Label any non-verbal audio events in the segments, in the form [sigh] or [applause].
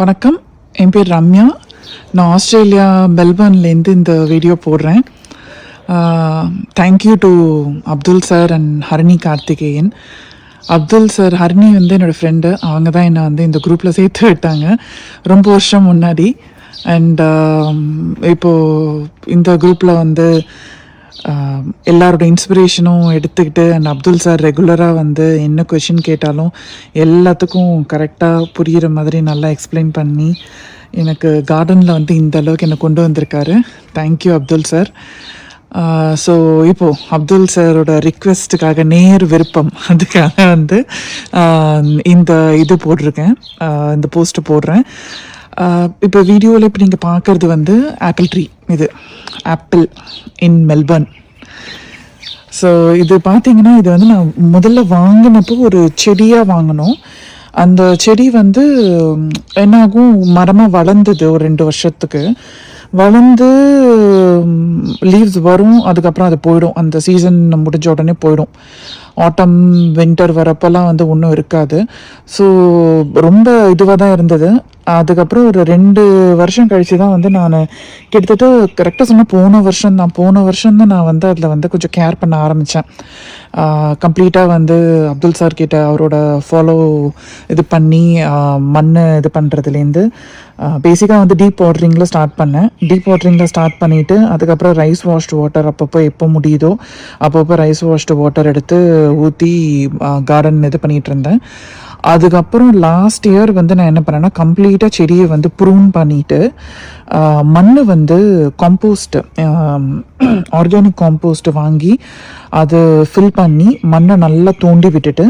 வணக்கம். என் பேர் ரம்யா. நான் ஆஸ்திரேலியா மெல்பர்ன்லேருந்து இந்த வீடியோ போடுறேன். Thank you to Abdul sir and Harini Karthikeyan. Abdul sir Harini வந்து என்னோடய ஃப்ரெண்டு அவங்க தான் என்னை வந்து இந்த குரூப்பில் சேர்த்து விட்டாங்க. ரொம்ப வருஷம் முன்னாடி. அண்ட் இப்போது இந்த குரூப்பில் வந்து எல்லாரோட இன்ஸ்பிரேஷனும் எடுத்துக்கிட்டு அண்ட் அப்துல் சார் ரெகுலராக வந்து என்ன கொஷின் கேட்டாலும் எல்லாத்துக்கும் கரெக்டாக புரிகிற மாதிரி நல்லா எக்ஸ்பிளைன் பண்ணி எனக்கு கார்டனில் வந்து இந்த அளவுக்கு என்னை கொண்டு வந்திருக்காரு. தேங்க்யூ அப்துல் சார் ஸோ இப்போது அப்துல் சாரோட ரிக்வெஸ்ட்டுக்காக நேர் விருப்பம். அதுக்காக வந்து இந்த இது போட்டிருக்கேன். இந்த போஸ்ட்டு போடுறேன். இப்போ வீடியோவில் இப்போ நீங்கள் பார்க்குறது வந்து ஆப்பிள் ட்ரீ இது ஆப்பிள் இன் மெல்பர்ன் ஸோ இது பார்த்தீங்கன்னா இது வந்து நான் முதல்ல வாங்கினப்போ ஒரு செடியாக வாங்கினோம். அந்த செடி வந்து என்னாகும் மரமாக வளர்ந்தது ஒரு ரெண்டு வருஷத்துக்கு. வளர்ந்து லீவ்ஸ் வரும் அதுக்கப்புறம் அது போயிடும். அந்த சீசன் முடிஞ்ச உடனே போயிடும். ஆட்டம் வின்டர் வரப்பெல்லாம் வந்து ஒன்றும் இருக்காது. ஸோ ரொம்ப இதுவாக தான் இருந்தது. அதுக்கப்புறம் ஒரு ரெண்டு வருஷம் கழிச்சு தான் வந்து நான் கிட்டத்தட்ட கரெக்டாக சொன்னால் போன வருஷம் தான். போன வருஷம் தான் நான் வந்து அதில் வந்து கொஞ்சம் கேர் பண்ண ஆரம்பித்தேன் கம்ப்ளீட்டாக வந்து அப்துல் சார் கிட்ட அவரோட ஃபாலோ இது பண்ணி மண் இது பண்ணுறதுலேருந்து பேசிக்காக வந்து டீப் வாட்டரிங்கில் ஸ்டார்ட் பண்ணேன். டீப் வாட்டரிங்கில் ஸ்டார்ட் பண்ணிவிட்டு அதுக்கப்புறம் ரைஸ் வாஷ்டு வாட்டர் அப்பப்போ எப்போ முடியுதோ அப்பப்போ ரைஸ் வாஷ்டு வாட்டர் எடுத்து ஊற்றி கார்டன் இது பண்ணிகிட்டு இருந்தேன். அதுக்கப்புறம் லாஸ்ட் இயர் வந்து நான் என்ன பண்ணேன்னா கம்ப்ளீட்டாக செடியை வந்து ப்ரூன் பண்ணிட்டு மண் வந்து காம்போஸ்ட் ஆர்கானிக் காம்போஸ்ட் வாங்கி அது ஃபில் பண்ணி மண்ணை நல்லா தோண்டி விட்டுட்டு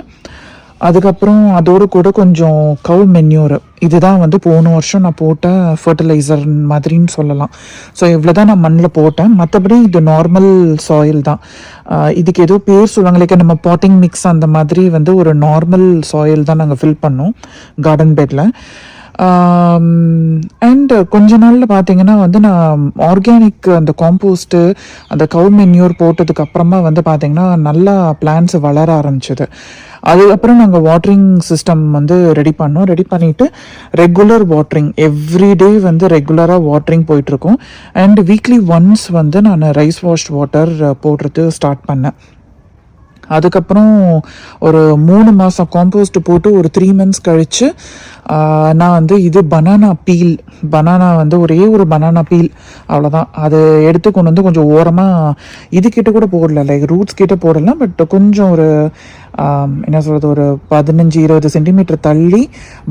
அதுக்கப்புறம் அதோடு கூட கொஞ்சம் கவு மென்யூர் இதுதான் வந்து போன வருஷம் நான் போட்ட ஃபர்டிலைசர் மாதிரின்னு சொல்லலாம். ஸோ இவ்வளோ தான் நான் மண்ணில் போட்டேன். மற்றபடி இது நார்மல் சாயில் தான். இதுக்கு ஏதோ பேர் சொல்லுவாங்க நம்ம பாட்டிங் மிக்ஸ் அந்த மாதிரி வந்து ஒரு நார்மல் சாயில் தான் நாங்கள் ஃபில் பண்ணோம் கார்டன் பெட்டில் அண்ட் கொஞ்ச நாளில் பார்த்தீங்கன்னா வந்து நான் ஆர்கானிக் அந்த காம்போஸ்ட்டு அந்த கவு மென்யூர் போட்டதுக்கு அப்புறமா வந்து பார்த்தீங்கன்னா நல்லா பிளான்ஸ் வளர ஆரம்பிச்சது. அதுக்கப்புறம் நாங்கள் வாட்டரிங் சிஸ்டம் வந்து ரெடி பண்ணோம். ரெடி பண்ணிவிட்டு ரெகுலர் வாட்டரிங் எவ்ரி டே வந்து ரெகுலராக வாட்டரிங் போயிட்டுருக்கோம் அண்ட் வீக்லி ஒன்ஸ் வந்து நான் ரைஸ் வாஷ் வாட்டர் போடுறது ஸ்டார்ட் பண்ணேன். அதுக்கப்புறம் ஒரு மூணு மாதம் காம்போஸ்ட் போட்டு ஒரு த்ரீ மந்த்ஸ் கழித்து நான் வந்து இது பனானா பீல் பனானா வந்து ஒரே ஒரு பனானா பீல் அவ்வளோதான் அது எடுத்து கொண்டு வந்து கொஞ்சம் ஓரமாக இதுக்கிட்ட கூட போடல. லைக் ரூட்ஸ் கிட்ட போடலாம் பட் கொஞ்சம் ஒரு என்ன சொல்கிறது ஒரு பதினஞ்சு இருபது சென்டிமீட்டர் தள்ளி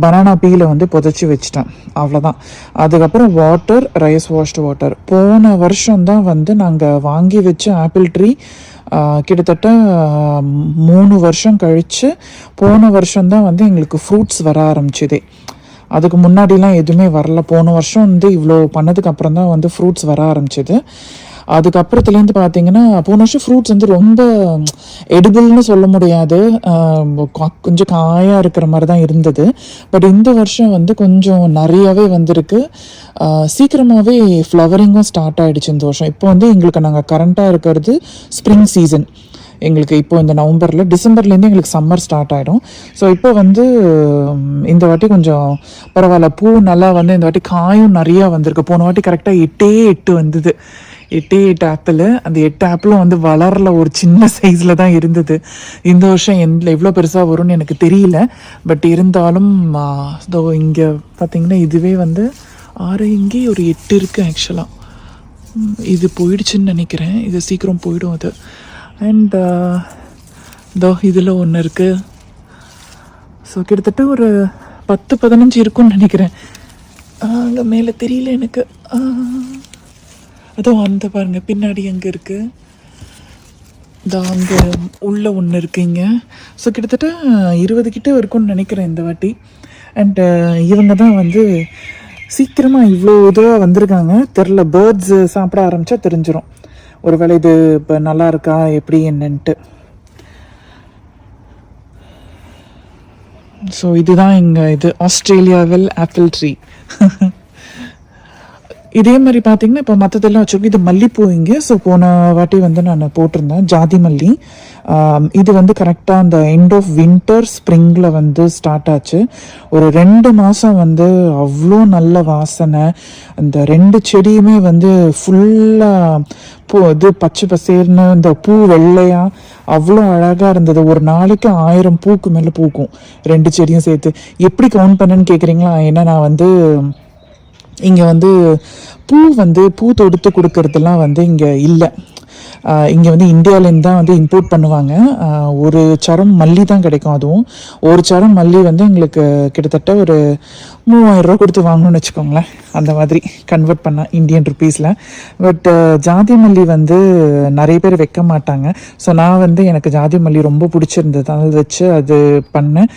பனானா பீலை வந்து புதைச்சி வச்சிட்டேன். அவ்வளோதான் அதுக்கப்புறம் வாட்டர் ரைஸ் வாஷ்டு வாட்டர் போன வருஷம் தான் வந்து நாங்கள் வாங்கி வச்ச ஆப்பிள் ட்ரீ கிட்டத்தட்ட மூணு வருஷம் கழித்து போன வருஷம்தான் வந்து எங்களுக்கு ஃப்ரூட்ஸ் வர ஆரம்பிச்சதே. அதுக்கு முன்னாடிலாம் எதுவுமே வரல. போன வருஷம் வந்து இவ்வளோ பண்ணதுக்கு அப்புறம் தான் வந்து ஃப்ரூட்ஸ் வர ஆரம்பிச்சிது. அதுக்கப்புறத்துலேருந்து பார்த்தீங்கன்னா போன வருஷம் ஃப்ரூட்ஸ் வந்து ரொம்ப எடுபிள்னு சொல்ல முடியாது. கொஞ்சம் காயாக இருக்கிற மாதிரி தான் இருந்தது. பட் இந்த வருஷம் வந்து கொஞ்சம் நிறையவே வந்திருக்கு. சீக்கிரமாகவே ஃப்ளவரிங்கும் ஸ்டார்ட் ஆகிடுச்சு இந்த வருஷம். இப்போ வந்து எங்களுக்கு நாங்கள் கரண்ட்டாக இருக்கிறது ஸ்ப்ரிங் சீசன் எங்களுக்கு இப்போ இந்த நவம்பரில் டிசம்பர்லேருந்து எங்களுக்கு சம்மர் ஸ்டார்ட் ஆகிடும் ஸோ இப்போ வந்து இந்த வாட்டி கொஞ்சம் பரவாயில்ல. பூ நல்லா வந்து இந்த வாட்டி காயும் நிறையா வந்திருக்கு. போன வாட்டி கரெக்டாக எட்டே எட்டு வந்தது. எட்டே எட்டு ஆப்பிள். அந்த எட்டு ஆப்பிளும் வந்து வளரல ஒரு சின்ன சைஸில் தான் இருந்தது. இந்த வருஷம் எந்த எவ்வளோ பெருசாக வரும்னு எனக்கு தெரியல. பட் இருந்தாலும் இதோ இங்கே பார்த்தீங்கன்னா இதுவே வந்து ஆறு இங்கே ஒரு எட்டு இருக்குது ஆக்சுவலாக இது போயிடுச்சுன்னு நினைக்கிறேன். இது சீக்கிரம் போயிடும் அது. அண்ட் இதோ இதில் ஒன்று இருக்குது ஸோ கிட்டத்தட்ட ஒரு பத்து பதினஞ்சு இருக்கும்னு நினைக்கிறேன். அங்கே மேலே தெரியல எனக்கு. அதுவும் அதோ அந்த பாருங்க பின்னாடி அங்கே இருக்கு? இதோ அங்கே உள்ள ஒன்று இருக்குங்க ஸோ கிட்டத்தட்ட இருபது கிட்டே இருக்கும்னு நினைக்கிறேன் இந்த வாட்டி. அண்டு இவங்க தான் வந்து சீக்கிரமாக இவ்வளோ இதுவாக வந்திருக்காங்க. தெரில பேர்ட்ஸ் சாப்பிட ஆரம்பித்தா தெரிஞ்சுரும். ஒரு வேளை இது இப்போ நல்லா இருக்கா எப்படி என்னன்ட்டு. ஸோ இதுதான் எங்கள் இது ஆஸ்திரேலியாவில் ஆப்பிள் ட்ரீ [laughs] இதே மாதிரி பார்த்தீங்கன்னா இப்போ மற்றதெல்லாம் வச்சுருக்கோம் இது மல்லிப்பூ இங்கே. ஸோ போன வாட்டி வந்து நான் போட்டிருந்தேன். ஜாதி மல்லி. இது வந்து கரெக்டாக அந்த எண்ட் ஆஃப் வின்டர் ஸ்ப்ரிங்கில் வந்து ஸ்டார்ட் ஆச்சு. ஒரு ரெண்டு மாதம் வந்து அவ்வளோ நல்ல வாசனை. அந்த ரெண்டு செடியுமே வந்து ஃபுல்லாக பூ இது பச்சை பசேர்னு இந்த பூ வெள்ளையா அவ்வளோ அழகாக இருந்தது. ஒரு நாளைக்கு ஆயிரம் பூக்கு மேலே பூக்கும். ரெண்டு செடியும் சேர்த்து. எப்படி கவுண்ட் பண்ணேன்னு கேட்குறீங்களா ஏன்னா நான் வந்து இங்கே வந்து பூ வந்து பூ தொடுத்து கொடுக்கறதெல்லாம் வந்து இங்கே இல்லை. இங்கே வந்து இந்தியாவிலேருந்து தான் வந்து இம்போர்ட் பண்ணுவாங்க. ஒரு சரம் மல்லி தான் கிடைக்கும் அதுவும். ஒரு சரம் மல்லி வந்து எங்களுக்கு கிட்டத்தட்ட ஒரு மூவாயிரம் ரூபா கொடுத்து வாங்கணும்னு வச்சுக்கோங்களேன். அந்த மாதிரி கன்வெர்ட் பண்ணேன் இந்தியன் ருபீஸில் பட் ஜாதி மல்லி வந்து நிறைய பேர் வைக்க மாட்டாங்க. ஸோ நான் வந்து எனக்கு ஜாதி மல்லி ரொம்ப பிடிச்சிருந்தது. அதனால வச்சு அது பண்ணேன்.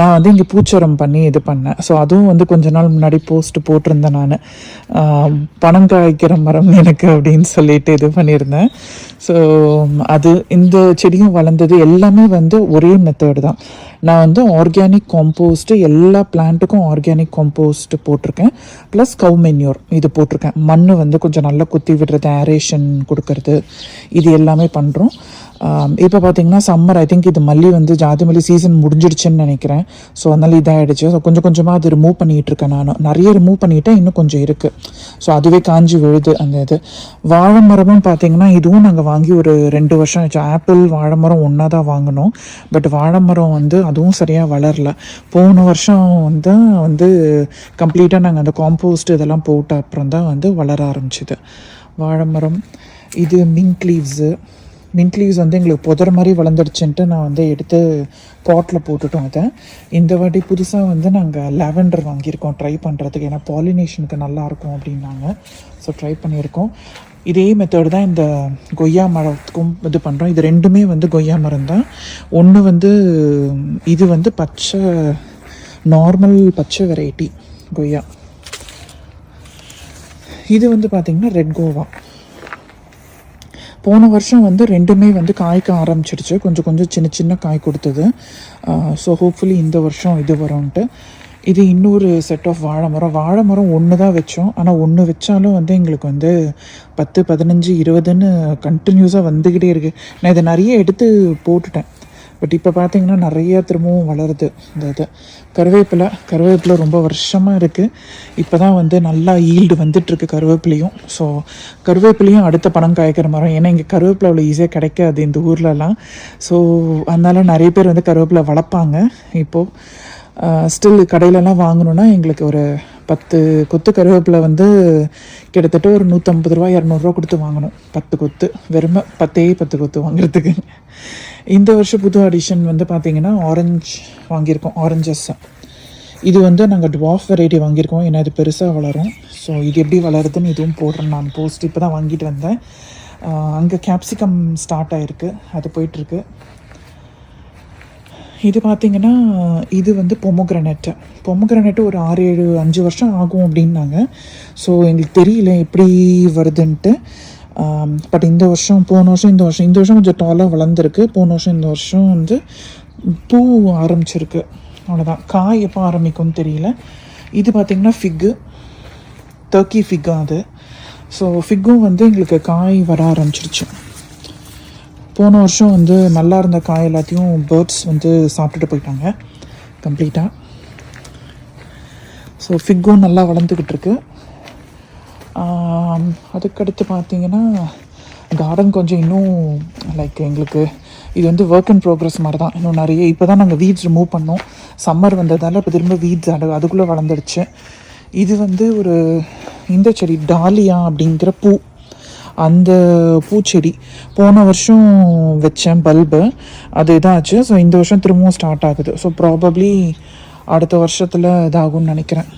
நான் வந்து இங்கே பூச்சரம் பண்ணி இது பண்ணேன். ஸோ அதுவும் வந்து கொஞ்ச நாள் முன்னாடி போஸ்ட் போட்டிருந்தேன் நான். பணம் காய்க்கிற மரம் எனக்கு அப்படின்னு சொல்லிட்டு இது பண்ணியிருந்தேன். ஸோ அது இந்த செடியும் வளர்ந்தது எல்லாமே வந்து ஒரே மெத்தேடு தான். நான் வந்து ஆர்கானிக் காம்போஸ்ட்டு எல்லா பிளான்ட்டுக்கும் ஆர்கானிக் காம்போஸ்ட் போட்டிருக்கேன். ப்ளஸ் கவு மென்யூர் இது போட்டிருக்கேன். மண் வந்து கொஞ்சம் நல்லா குத்தி விடுறது ஏரேஷன் கொடுக்கறது இது எல்லாமே பண்ணுறோம் இப்போ பார்த்தீங்கன்னா சம்மர் ஐ திங்க் இது மல்லி வந்து ஜாதி மல்லி சீசன் முடிஞ்சிடுச்சுன்னு நினைக்கிறேன். ஸோ அதனால் இதாகிடுச்சு ஸோ கொஞ்சம் கொஞ்சமாக அது ரிமூவ் பண்ணிகிட்டு இருக்கேன் நான். நிறைய ரிமூவ் பண்ணிட்டேன் இன்னும் கொஞ்சம் இருக்குது ஸோ அதுவே காஞ்சி விழுது அந்த இது. வாழை மரமும் பார்த்தீங்கன்னா இதுவும் நாங்கள் வாங்கி ஒரு ரெண்டு வருஷம் ஆச்சு. ஆப்பிள் வாழை மரம் ஒன்றா தான் வாங்கினோம். பட் வாழை மரம் வந்து அதுவும் சரியாக வளரல. போன வருஷம் வந்து வந்து கம்ப்ளீட்டாக நாங்கள் அந்த காம்போஸ்ட் இதெல்லாம் போட்ட அப்புறம் தான் வந்து வளர ஆரம்பிச்சிது. வாழை மரம் இது மிங்க் லீவ்ஸு மின்ட் லீவ்ஸ் வந்து எங்களுக்கு புதற மாதிரி வளர்ந்துடுச்சுன்ட்டு நான் வந்து எடுத்து பாட்டில் போட்டுட்டோம் அதை. இந்த வாட்டி புதுசாக வந்து நாங்கள் லாவெண்டர் வாங்கியிருக்கோம். ட்ரை பண்ணுறதுக்கு ஏன்னா பாலினேஷனுக்கு நல்லா இருக்கும் அப்படின்னாங்க. ஸோ ட்ரை பண்ணியிருக்கோம். இதே மெத்தட் தான் இந்த கொய்யா மரத்துக்கும் இது பண்ணுறோம் இது ரெண்டுமே வந்து கொய்யா மரம் தான். ஒன்று வந்து இது வந்து பச்சை நார்மல் பச்சை வெரைட்டி கொய்யா. இது வந்து பார்த்திங்கன்னா ரெட் கோவா. போன வருஷம் வந்து ரெண்டுமே வந்து காய்க்க ஆரம்பிச்சிடுச்சு கொஞ்சம் கொஞ்சம் சின்ன சின்ன காய் கொடுத்தது. ஸோ ஹோப்ஃபுல்லி இந்த வருஷம் இது வரும்ன்ட்டு. இது இன்னொரு செட் ஆஃப் வாழை மரம் வாழை மரம் ஒன்று தான் வச்சோம். ஆனால் ஒன்று வச்சாலும் வந்து எங்களுக்கு வந்து பத்து பதினஞ்சு இருபதுன்னு கண்டினியூஸாக வந்துக்கிட்டே இருக்குது நான் இதை நிறைய எடுத்து போட்டுட்டேன். பட் இப்போ பார்த்தீங்கன்னா நிறைய திரும்பவும் வளருது. இந்த இது. கருவேப்பிலை. கருவேப்பிலை ரொம்ப வருஷமாக இருக்குது இப்போ தான் வந்து நல்லா ஈல்டு வந்துட்டுருக்கு கருவேப்பிலையும். ஸோ கருவேப்பிலையும் அடுத்த பணம் காய்க்கிற மரம். ஏன்னா இங்கே கருவேப்பிலை அவ்வளோ ஈஸியாக கிடைக்காது இந்த ஊர்லலாம். ஸோ அதனால் நிறைய பேர் வந்து கருவேப்பிலை வளர்ப்பாங்க. இப்போது ஸ்டில் கடையிலலாம் வாங்கணுன்னா எங்களுக்கு ஒரு பத்து கொத்து கருவேப்பிலை வந்து கிட்டத்தட்ட ஒரு நூற்றம்பது ரூபா இரநூறுவா கொடுத்து வாங்கணும். பத்து கொத்து வெறுமை பத்தே பத்து கொத்து வாங்குறதுக்கு. இந்த வருஷம் புது அடிஷன் வந்து பார்த்திங்கன்னா ஆரஞ்சு வாங்கியிருக்கோம் ஆரஞ்சஸ் இது வந்து நாங்கள் டுவாஃப் வெரைட்டி வாங்கியிருக்கோம் ஏன்னா இது பெருசாக வளரும். ஸோ இது எப்படி வளருதுன்னு இதுவும் போடுறேன். நான் போஸ்ட் இப்போ தான் வாங்கிட்டு வந்தேன். அங்கே கேப்சிகம் ஸ்டார்ட் ஆகிருக்கு அது போயிட்டுருக்கு இது பார்த்திங்கன்னா இது வந்து பொமோகிரனெட்டு பொமோகிரனெட்டு ஒரு ஆறு ஏழு அஞ்சு வருஷம் ஆகும் அப்படின்னாங்க. ஸோ எங்களுக்கு தெரியல எப்படி வருதுன்ட்டு. பட் இந்த வருஷம் போன வருஷம் இந்த வருஷம் இந்த வருஷம் கொஞ்சம் டாலாக வளர்ந்துருக்கு. போன வருஷம் இந்த வருஷம் வந்து பூ ஆரம்பிச்சிருக்கு. அவ்வளோதான் காய் எப்போ ஆரம்பிக்கும்னு தெரியல. இது பார்த்திங்கன்னா ஃபிக்கு டர்க்கி ஃபிக்கு அது. ஸோ ஃபிக்கும் வந்து எங்களுக்கு காய் வர ஆரம்பிச்சிருச்சு. போன வருஷம் வந்து நல்லா இருந்த காய் எல்லாத்தையும் பேர்ட்ஸ் வந்து சாப்பிட்டுட்டு போயிட்டாங்க. கம்ப்ளீட்டாக ஸோ ஃபிக்கும் நல்லா வளர்ந்துக்கிட்டு இருக்கு. அதுக்கடுத்து பார்த்தீங்கன்னா கார்டன் கொஞ்சம் இன்னும் லைக் எங்களுக்கு இது வந்து ஒர்க் அண்ட் ப்ரோக்ரஸ் மாதிரி தான் இன்னும் நிறைய இப்போ தான் நாங்கள் வீட்ஸ் ரிமூவ் பண்ணோம். சம்மர் வந்ததால் இப்போ திரும்ப வீட்ஸ் அது அதுக்குள்ளே வளர்ந்துடுச்சு. இது வந்து ஒரு இந்த செடி டாலியா அப்படிங்கிற பூ. அந்த பூச்செடி போன வருஷம் வச்சேன் பல்பு. அது இதாச்சு. ஸோ இந்த வருஷம் திரும்பவும் ஸ்டார்ட் ஆகுது. ஸோ ப்ராபப்ளி அடுத்த வருஷத்தில் இதாகும்னு நினைக்கிறேன்.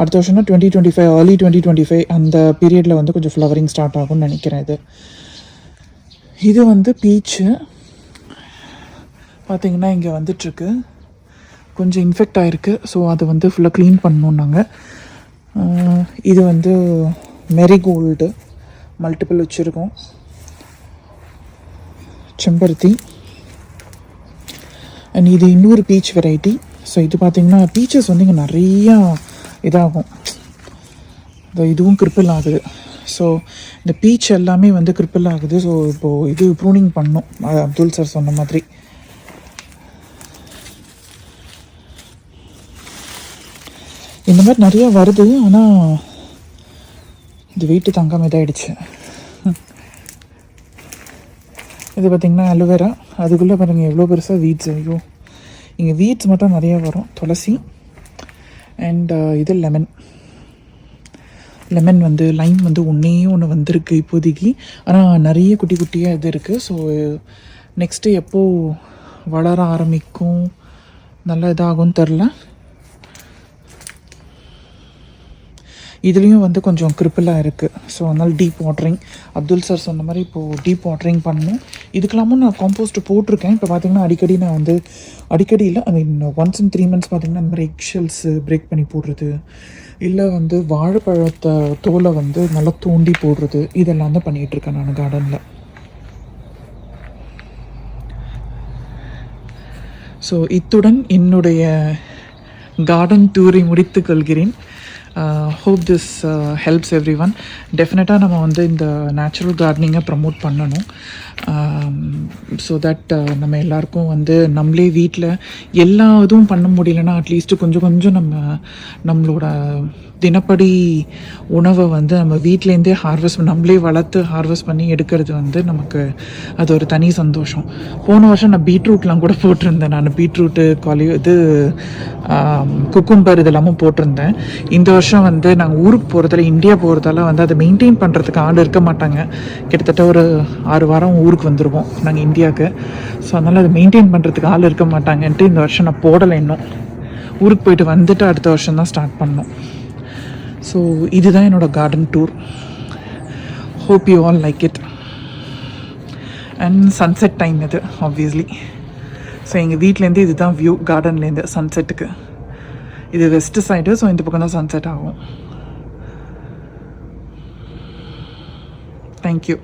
அடுத்த வருஷம்னா twenty twenty five early twenty twenty five அந்த பீரியடில் வந்து கொஞ்சம் ஃப்ளவரிங் ஸ்டார்ட் ஆகும்னு நினைக்கிறேன் இது. இது வந்து பீச்சு பார்த்திங்கன்னா இங்கே வந்துட்டுருக்கு. கொஞ்சம் இன்ஃபெக்ட் ஆகிருக்கு ஸோ அதை வந்து ஃபுல்லாக க்ளீன் பண்ணணும் நாங்கள் இது வந்து மெரிகோல்டு மல்டிபிள் வச்சுருக்கோம். செம்பருத்தி. அண்ட் இது இன்னொரு பீச் வெரைட்டி ஸோ இது பார்த்திங்கன்னா பீச்சஸ் வந்து இங்கே நிறையா இதாகும். இதுவும் கிரிப்பிள் ஆகுது. ஸோ இந்த பீச் எல்லாமே வந்து கிரிப்பிள் ஆகுது. ஸோ இப்போது இது ப்ரூனிங் பண்ணோம். அப்துல் சார் சொன்ன மாதிரி. இந்த மாதிரி நிறையா வருது. ஆனால் இது வீட்டு தங்காம இதாயிடுச்சு. இது பார்த்திங்கன்னா அலோவேரா. அதுக்குள்ளே பாருங்கள் எவ்வளோ பெருசாக வீட்ஸ். ஐயோ. இங்கே வீட்ஸ் மட்டும் நிறையா வரும். துளசி அண்ட் uh, இது லெமன் லெமன் வந்து லைம் வந்து ஒன்றே ஒன்று வந்திருக்கு இப்போதைக்கு. ஆனால் நிறைய குட்டி குட்டியாக இது இருக்குது ஸோ நெக்ஸ்ட்டு எப்போது வளர ஆரம்பிக்கும்? நல்ல இதாகும்னு தெரில. இதுலேயும் வந்து கொஞ்சம் கிரிப்பிளாக இருக்குது ஸோ அதனால் டீப் வாட்டரிங் அப்துல் சார் சொன்ன மாதிரி இப்போது டீப் வாட்டரிங் பண்ணணும். இதுக்கெல்லாமும் நான் காம்போஸ்ட் போட்டிருக்கேன். இப்போ பார்த்திங்கன்னா அடிக்கடி நான் வந்து அடிக்கடி இல்லை I mean once in three months பார்த்திங்கன்னா இந்த மாதிரி எக்ஷெல்ஸு பிரேக் பண்ணி போடுறது. இல்லை வந்து வாழைப்பழத்தை தோலை வந்து நல்லா தோண்டி போடுறது. இதெல்லாம் தான் பண்ணிகிட்ருக்கேன் நான் கார்டனில் ஸோ இத்துடன் என்னுடைய கார்டன் டூரை முடித்துக் கொள்கிறேன். Hope this helps everyone டெஃபினட்டாக நம்ம வந்து இந்த நேச்சுரல் கார்டனிங்கை ப்ரமோட் பண்ணணும். Um, ஸோ தட் uh, நம்ம எல்லாருக்கும் வந்து நம்மளே வீட்டில் எல்லா இதுவும் பண்ண முடியலன்னா அட்லீஸ்ட்டு கொஞ்சம் கொஞ்சம் நம்ம நம்மளோட தினப்படி உணவை வந்து நம்ம வீட்டிலேருந்தே ஹார்வெஸ்ட் நம்மளே வளர்த்து ஹார்வெஸ்ட் பண்ணி எடுக்கிறது வந்து நமக்கு அது ஒரு தனி சந்தோஷம். போன வருஷம் நான் பீட்ரூட்லாம் கூட போட்டிருந்தேன். நான் பீட்ரூட்டு காலி இது குக்கும்பர் இதெல்லாமும் போட்டிருந்தேன். இந்த வருஷம் வந்து நாங்கள் ஊருக்கு போகிறதால இந்தியா போகிறதால வந்து அதை மெயின்டைன் பண்ணுறதுக்கு ஆள் இருக்க மாட்டாங்க. கிட்டத்தட்ட ஒரு ஆறு வாரம் ஊருக்கு வந்துடுவோம் நாங்கள் இந்தியாவுக்கு. ஸோ அதனால் அதை மெயின்டைன் பண்ணுறதுக்கு ஆள் இருக்க மாட்டாங்கன்ட்டு இந்த வருஷம் நான் போடலை இன்னும். ஊருக்கு போயிட்டு வந்துட்டு அடுத்த வருஷம் தான் ஸ்டார்ட் பண்ணோம். ஸோ இதுதான் என்னோடய garden tour hope you all like it and sunset time இது ஆப்வியஸ்லி ஸோ எங்கள் வீட்லேருந்து இதுதான் வியூ கார்டன்லேருந்து சன்செட்டுக்கு இது வெஸ்ட்டு சைடு ஸோ இந்த பக்கம் தான் சன்செட் ஆகும் தேங்க்யூ